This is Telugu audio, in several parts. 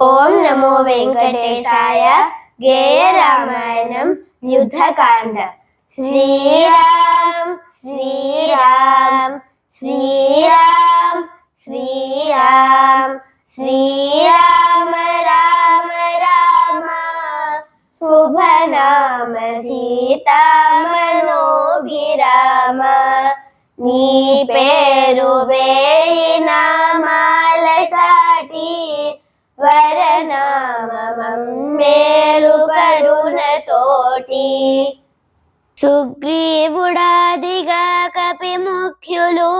నమో వెంకటేశాయ గేయ రామాయణం యుద్ధకాండ శ్రీరామ్ శ్రీరామ్ శ్రీరామ్ శ్రీరామ్ శ్రీరామ రామ రామ శుభనామ సీతామనోభిరామ నీ పేరు కోటి సుగ్రీవుడాదిగా కపి ముఖ్యులు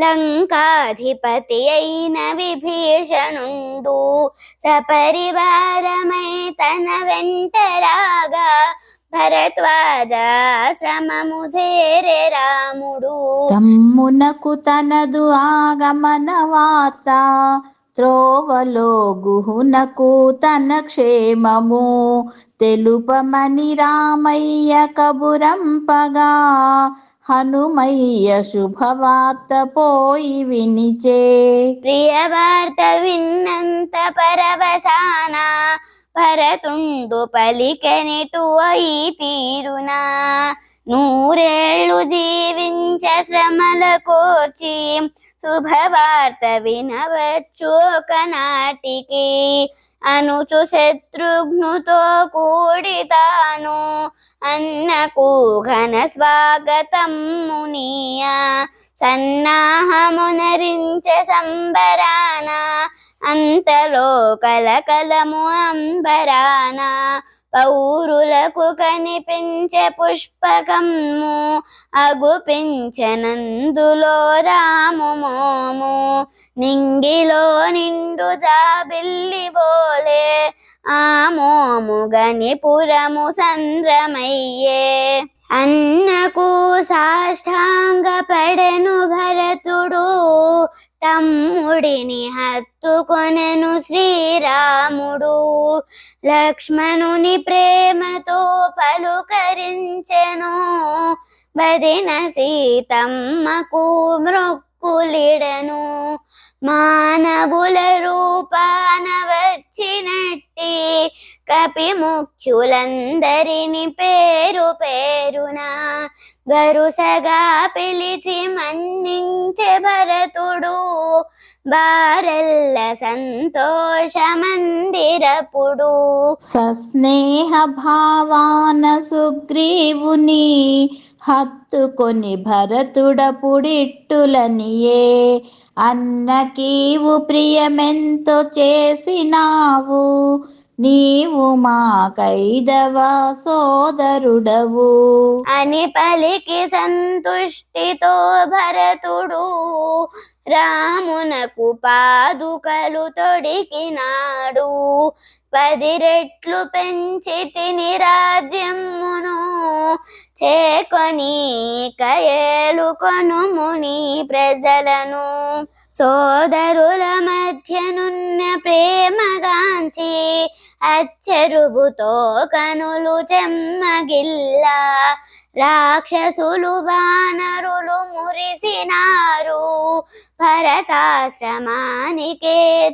లంకాధిపతి అయిన విభీషణుండు. సపరివారమై తన వెంట రాగా భరద్వాజాశ్రమము చేరే రాముడు. తమ్మునకు తనదు ఆగమన వార్త త్రోవలో గుహునకు తన క్షేమము. తెలుపమని రామయ్య కబురంపగా హనుమయ్య శుభవార్త పోయి వినిచే. ప్రియవార్త విన్నంత పరవసాన భరతుండు పలికెనిటు అయి తీరునా. నూరేళ్ళు జీవించ శ్రమల కోర్చి శుభవార్త వినవచ్చు కనాటికి. అనుచు శత్రుఘ్నుతో కూడి తాను అన్నకు ఘన స్వాగతం మునియ. సన్నాహమునరించే సంబరాన. అంతలో కలకలము అంబరాన పౌరులకు కనిపించే పుష్పకము అగుపించనందులో రాము మోము. నింగిలో నిండు జాబిల్లి బోలే ఆ మోము గనిపురము సంద్రమయ్యే. అన్నకు సాష్టాంగ పడెను భరతుడు. తమ్ముడిని హత్తుకొనెను శ్రీరాముడు. లక్ష్మణుని ప్రేమతో పలుకరించెను. వదిన సీతమ్మకు మృక్కులిడను మానవుల రూపాన వచ్చినట్టి కపి ముఖ్యులందరిని పేరు పేరున గరుసగా పిలిచి మన్నించే భరతుడు. బారెల్ల సంతోష మందిరపుడు. సస్నేహ భావాన సుగ్రీవుని హత్తుకొని భరతుడపుడిట్టులనియే అన్నకీవు ప్రియమెంతో చేసినావు. నీవు మా కైదవ సోదరుడవు. అని పలికి సంతుష్టితో భరతుడు రామునకు పాదుకలు తొడికినాడు పది రెట్లు పెంచి తిని రాజ్యమును చేకొని కయేలు ముని ప్రజలను. సోదరుల మధ్యనున్న ప్రేమగాంచి అచ్చరువుతో కనులు చెమ్మగిల్లా రాక్షసులు వానరులు మురిసినారు భరతాశ్రమానికే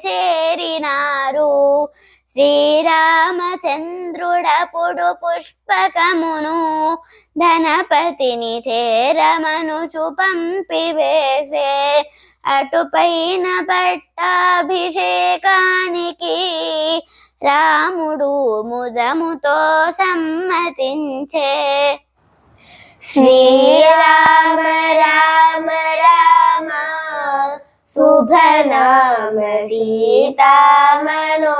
చేరినారు. శ్రీరామచంద్రుడపుడు పుష్పకమును ధనపతిని చేరమనుచు పంపివేసే అటుపైన పట్టాభిషేకానికి రాముడు ముదముతో సమ్మతించే. శ్రీరామ రామ రామ శుభనామ సీతామనో